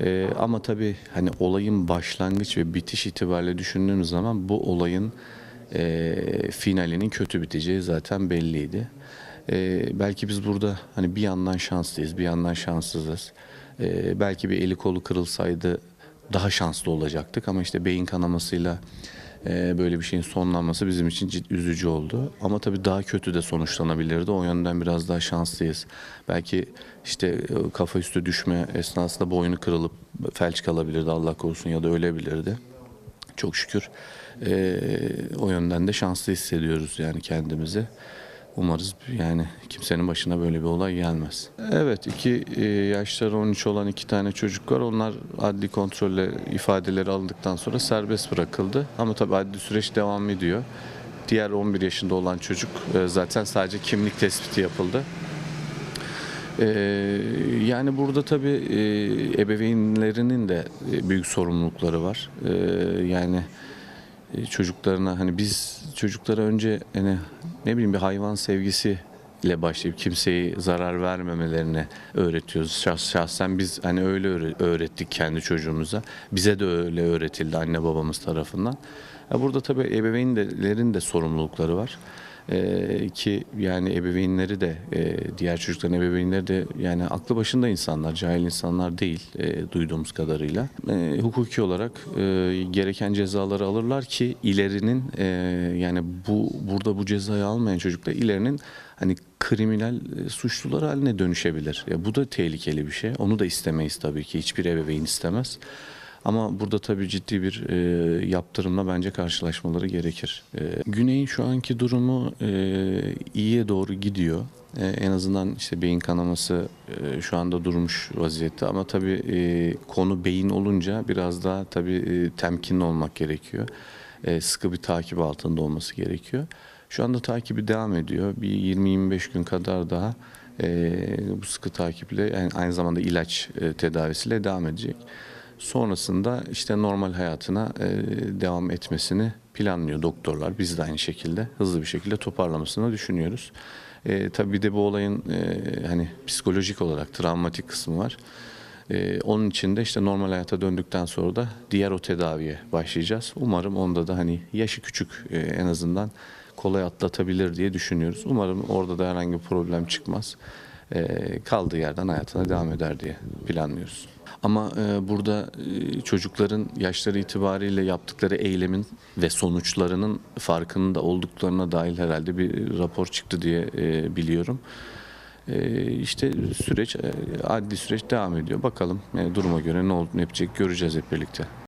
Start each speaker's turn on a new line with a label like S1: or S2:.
S1: Ee, ama tabii hani olayın başlangıç ve bitiş itibariyle düşündüğümüz zaman bu olayın e, finalinin kötü biteceği zaten belliydi. Ee, belki biz burada hani bir yandan şanslıyız, bir yandan şanssızız. Ee, belki bir eli kolu kırılsaydı daha şanslı olacaktık ama işte beyin kanamasıyla e, böyle bir şeyin sonlanması bizim için ciddi üzücü oldu. Ama tabii daha kötü de sonuçlanabilirdi. O yönden biraz daha şanslıyız. Belki işte e, kafa üstü düşme esnasında boynu kırılıp felç kalabilirdi Allah korusun ya da ölebilirdi. Çok şükür e, o yönden de şanslı hissediyoruz yani kendimizi. Umarız yani kimsenin başına böyle bir olay gelmez. Evet iki e, yaşları 13 olan iki tane çocuk var. Onlar adli kontrolle ifadeleri alındıktan sonra serbest bırakıldı. Ama tabii adli süreç devam ediyor. Diğer 11 yaşında olan çocuk e, zaten sadece kimlik tespiti yapıldı. Ee, yani burada tabii e, ebeveynlerinin de e, büyük sorumlulukları var. Yani e, çocuklarına hani biz çocuklara önce hani ne bileyim bir hayvan sevgisi ile başlayıp kimseyi zarar vermemelerini öğretiyoruz. Şahs, şahsen biz hani öyle öğre- öğrettik kendi çocuğumuza. Bize de öyle öğretildi anne babamız tarafından. Ya burada tabii ebeveynlerin de sorumlulukları var. Ee, ki yani ebeveynleri de e, diğer çocukların ebeveynleri de yani aklı başında insanlar, cahil insanlar değil e, duyduğumuz kadarıyla. E, hukuki olarak e, gereken cezaları alırlar ki ilerinin e, yani bu burada bu cezayı almayan çocuklar ilerinin hani kriminal e, suçlular haline dönüşebilir. Ya bu da tehlikeli bir şey. Onu da istemeyiz tabii ki. Hiçbir ebeveyn istemez. Ama burada tabii ciddi bir e, yaptırımla bence karşılaşmaları gerekir. E, Güney'in şu anki durumu e, iyiye doğru gidiyor. E, en azından işte beyin kanaması e, şu anda durmuş vaziyette. Ama tabii e, konu beyin olunca biraz daha tabii e, temkinli olmak gerekiyor. E, sıkı bir takip altında olması gerekiyor. Şu anda takibi devam ediyor. Bir 20-25 gün kadar daha e, bu sıkı takiple yani aynı zamanda ilaç e, tedavisiyle devam edecek. Sonrasında işte normal hayatına e, devam etmesini planlıyor doktorlar. Biz de aynı şekilde hızlı bir şekilde toparlamasını düşünüyoruz. E, tabii bir de bu olayın e, hani psikolojik olarak travmatik kısmı var. E, onun için de işte normal hayata döndükten sonra da diğer o tedaviye başlayacağız. Umarım onda da hani yaşı küçük e, en azından kolay atlatabilir diye düşünüyoruz. Umarım orada da herhangi bir problem çıkmaz. E, kaldığı yerden hayatına devam eder diye planlıyoruz. Ama e, burada e, çocukların yaşları itibariyle yaptıkları eylemin ve sonuçlarının farkında olduklarına dair herhalde bir rapor çıktı diye e, biliyorum. İşte süreç, adli süreç devam ediyor. Bakalım duruma göre ne olduğunu yapacak göreceğiz hep birlikte.